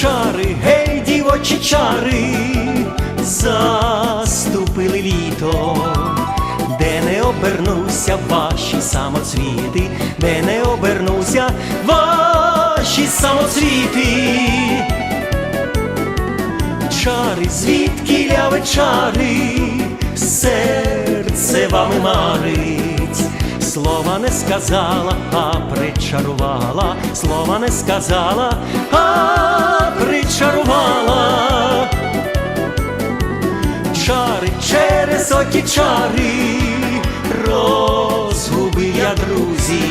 Чари, гей, дівочі чари, заступили літо, де не обернуся ваші самоцвіти, де не обернуся ваші самоцвіти. Чари, звідки ляви чари, серце вами марить, слова не сказала, а причарувала, слова не сказала, а Чари через оті чари, розгубив я друзі,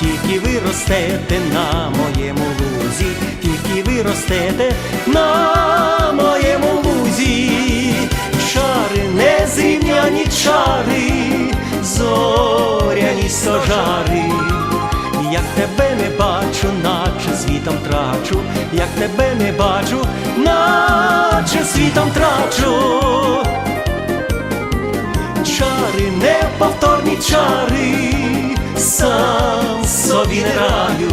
тільки ви ростете на моєму лузі, тільки ви ростете на моєму лузі, чари незрівняні чари, зоряні стожари. Як тебе не бачу, наче світом трачу, як тебе не бачу, світом трачу. Чари, неповторні чари, сам собі не раю,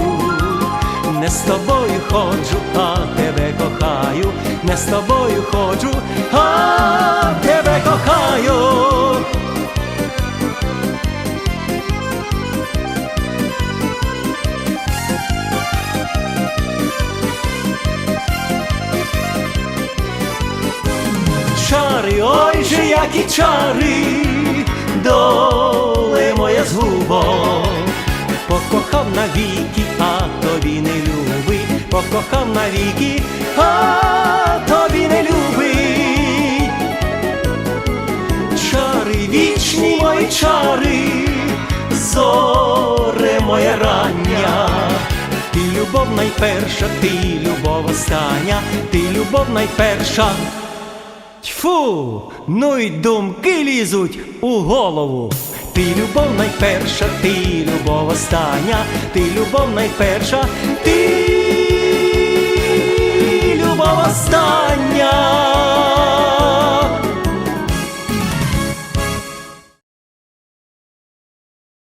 не з тобою ходжу, а тебе кохаю, не з тобою чари, ой же які чари, доле моя згубо, покохав навіки, а тобі не любий, покохав навіки, а тобі не любий. Чари, вічні мої чари, зоре моє рання. Ти любов найперша, ти любов остання, ти любов найперша. Тьфу, ну й думки лізуть у голову. Ти любов найперша, ти любов остання, ти любов найперша, ти